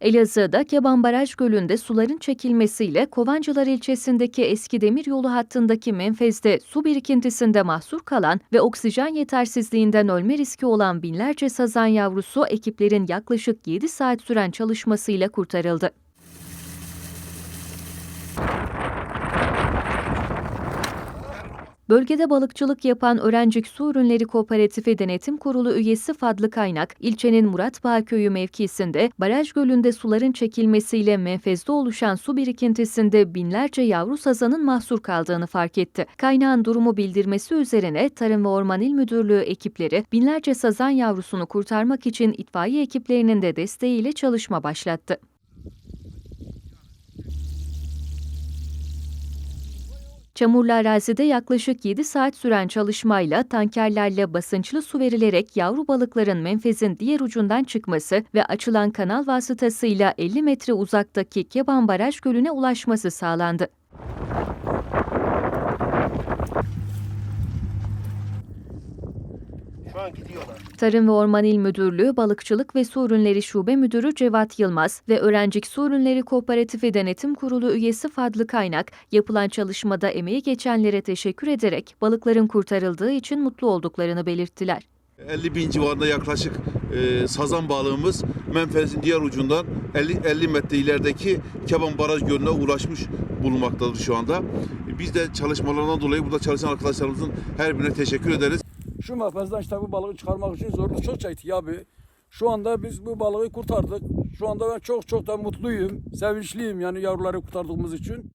Elazığ'da Keban Baraj Gölü'nde suların çekilmesiyle Kovancılar ilçesindeki eski demiryolu hattındaki menfezde su birikintisinde mahsur kalan ve oksijen yetersizliğinden ölme riski olan binlerce sazan yavrusu ekiplerin yaklaşık 7 saat süren çalışmasıyla kurtarıldı. Bölgede balıkçılık yapan Öğrencik Su Ürünleri Kooperatifi Denetim Kurulu üyesi Fadlı Kaynak, ilçenin Muratbağ Köyü mevkisinde baraj gölünde suların çekilmesiyle menfezde oluşan su birikintisinde binlerce yavru sazanın mahsur kaldığını fark etti. Kaynağın durumu bildirmesi üzerine Tarım ve Orman İl Müdürlüğü ekipleri binlerce sazan yavrusunu kurtarmak için itfaiye ekiplerinin de desteğiyle çalışma başlattı. Çamurlu arazide yaklaşık 7 saat süren çalışmayla tankerlerle basınçlı su verilerek yavru balıkların menfezin diğer ucundan çıkması ve açılan kanal vasıtasıyla 50 metre uzaktaki Keban Baraj Gölü'ne ulaşması sağlandı. Şu an gidiyorlar. Tarım ve Orman İl Müdürlüğü Balıkçılık ve Su Ürünleri Şube Müdürü Cevat Yılmaz ve Öğrencik Su Ürünleri Kooperatifi Denetim Kurulu üyesi Fadlı Kaynak, yapılan çalışmada emeği geçenlere teşekkür ederek balıkların kurtarıldığı için mutlu olduklarını belirttiler. 50 bin civarında yaklaşık e, sazan balığımız menfezin diğer ucundan 50, 50 metre ilerideki Keban Baraj Gölü'ne ulaşmış bulunmaktadır şu anda. Biz de çalışmalarından dolayı burada çalışan arkadaşlarımızın her birine teşekkür ederiz. Şu mefezden işte bu balığı çıkarmak için zorluk çok çektik abi. Şu anda biz bu balığı kurtardık. Şu anda ben çok çok da mutluyum, sevinçliyim yani yavruları kurtardığımız için.